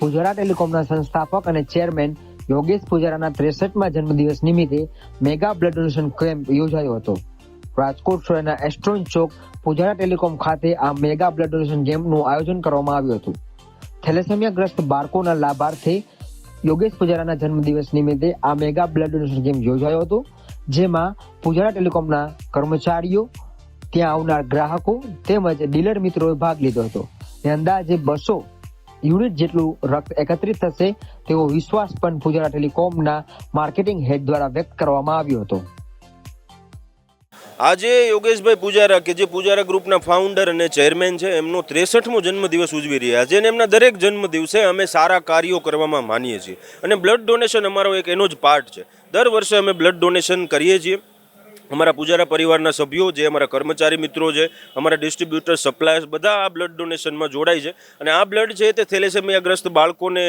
પુજારા ટેલિકોમના સંસ્થાપક અને ચેરમેન યોગેશ પુજારાના ત્રેસઠમાં જન્મદિવસ નિમિત્તે મેગા બ્લડ ડોનેશન કેમ્પ યોજાયો હતો. રાજકોટ શહેરના એસ્ટ્રોન ચોક પુજારા ટેલિકોમ ખાતે આ મેગા બ્લડ ડોનેશન કેમ્પનું આયોજન કરવામાં આવ્યું હતું. થેલેસેમિયાગ્રસ્ત બાળકોના લાભાર્થે યોગેશ પુજારાના જન્મદિવસ નિમિત્તે આ મેગા બ્લડ ડોનેશન કેમ્પ યોજાયો હતો, જેમાં પુજારા ટેલિકોમના કર્મચારીઓ, ત્યાં આવનાર ગ્રાહકો તેમજ ડીલર મિત્રોએ ભાગ લીધો હતો. અંદાજે બસો યુનિટ જેટલું રક્ત એકત્રિત થશે તેવો વિશ્વાસ પણ પુજારા ટેલિકોમના માર્કેટિંગ હેડ દ્વારા વ્યક્ત કરવામાં આવ્યો હતો. આજે યોગેશભાઈ પૂજારા કે જે પૂજારા ગ્રુપના ફાઉન્ડર અને ચેરમેન છે, એમનો ત્રેસઠમો જન્મદિવસ ઉજવી રહ્યા છે અને એમના દરેક જન્મદિવસે અમે સારા કાર્યો કરવામાં માનીએ છીએ. અને બ્લડ ડોનેશન અમારો એક એનો જ પાર્ટ છે. દર વર્ષે અમે બ્લડ ડોનેશન કરીએ છીએ. અમારા પૂજારા પરિવારના સભ્યો જે અમારા કર્મચારી મિત્રો છે, અમારા ડિસ્ટ્રીબ્યુટર સપ્લાયર્સ બધા આ બ્લડ ડોનેશનમાં જોડાય છે. અને આ બ્લડ છે તે થેલેસેમિયાગ્રસ્ત બાળકોને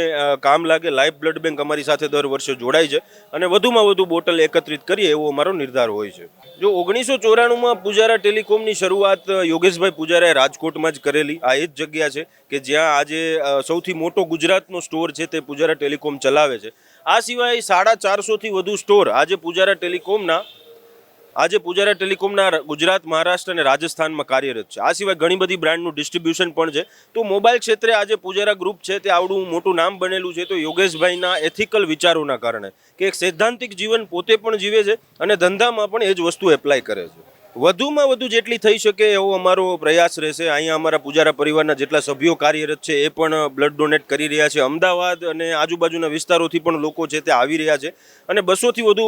કામ લાગે. લાઈફ બ્લડ બેંક અમારી સાથે દર વર્ષે જોડાય છે. અને વધુમાં વધુ બોટલ એકત્રિત કરીએ એવો અમારો નિર્ધાર હોય છે. જો ઓગણીસો ચોરાણુંમાં પૂજારા ટેલિકોમની શરૂઆત યોગેશભાઈ પૂજારાએ રાજકોટમાં જ કરેલી. આ એ જ જગ્યા છે કે જ્યાં આજે સૌથી મોટો ગુજરાતનો સ્ટોર છે તે પૂજારા ટેલિકોમ ચલાવે છે. આ સિવાય સાડા ચારસોથી વધુ સ્ટોર આજે પૂજારા ટેલિકોમના આજે પૂજારા ટેલિકોમના ગુજરાત, મહારાષ્ટ્ર અને રાજસ્થાનમાં કાર્યરત છે. આ સિવાય ઘણી બધી બ્રાન્ડનું ડિસ્ટ્રીબ્યુશન પણ છે. તો મોબાઈલ ક્ષેત્રે આજે પૂજારા ગ્રુપ છે તે આવડું મોટું નામ બનેલું છે. તો યોગેશભાઈના એથિકલ વિચારોના કારણે કે એક સૈદ્ધાંતિક જીવન પોતે પણ જીવે છે અને ધંધામાં પણ એ જ વસ્તુ એપ્લાય કરે છે. વધુમાં વધુ જેટલી થઈ શકે એવો અમારો પ્રયાસ રહેશે. અહીંયા અમારા પૂજારા પરિવારના જેટલા સભ્યો કાર્યરત છે એ પણ બ્લડ ડોનેટ કરી રહ્યા છે. અમદાવાદ અને આજુબાજુના વિસ્તારોથી પણ લોકો છે તે આવી રહ્યા છે અને બસોથી વધુ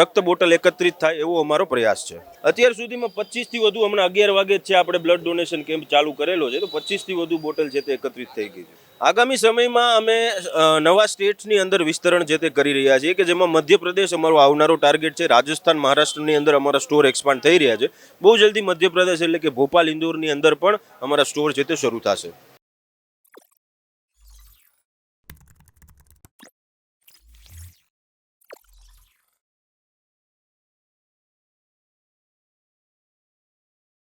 રક્ત બોટલ એકત્રિત થાય એવો અમારો પ્રયાસ છે. અત્યાર સુધીમાં પચીસથી વધુ હમણાં અગિયાર વાગે છે આપણે બ્લડ ડોનેશન કેમ્પ ચાલુ કરેલો છે. તો પચીસથી વધુ બોટલ છે તે એકત્રિત થઈ ગઈ છે. આગામી સમયમાં અમે નવા સ્ટેટ્સની અંદર વિસ્તરણ જે તે કરી રહ્યા છીએ કે જેમાં મધ્યપ્રદેશ અમારો આવનારો ટાર્ગેટ છે. રાજસ્થાન, મહારાષ્ટ્રની અંદર અમારા સ્ટોર એક્સપાન્ડ થઈ રહ્યા છે. બહુ જલ્દી મધ્યપ્રદેશ એટલે કે ભોપાલ, ઇન્દોરની અંદર પણ અમારા સ્ટોર જે તે શરૂ થશે.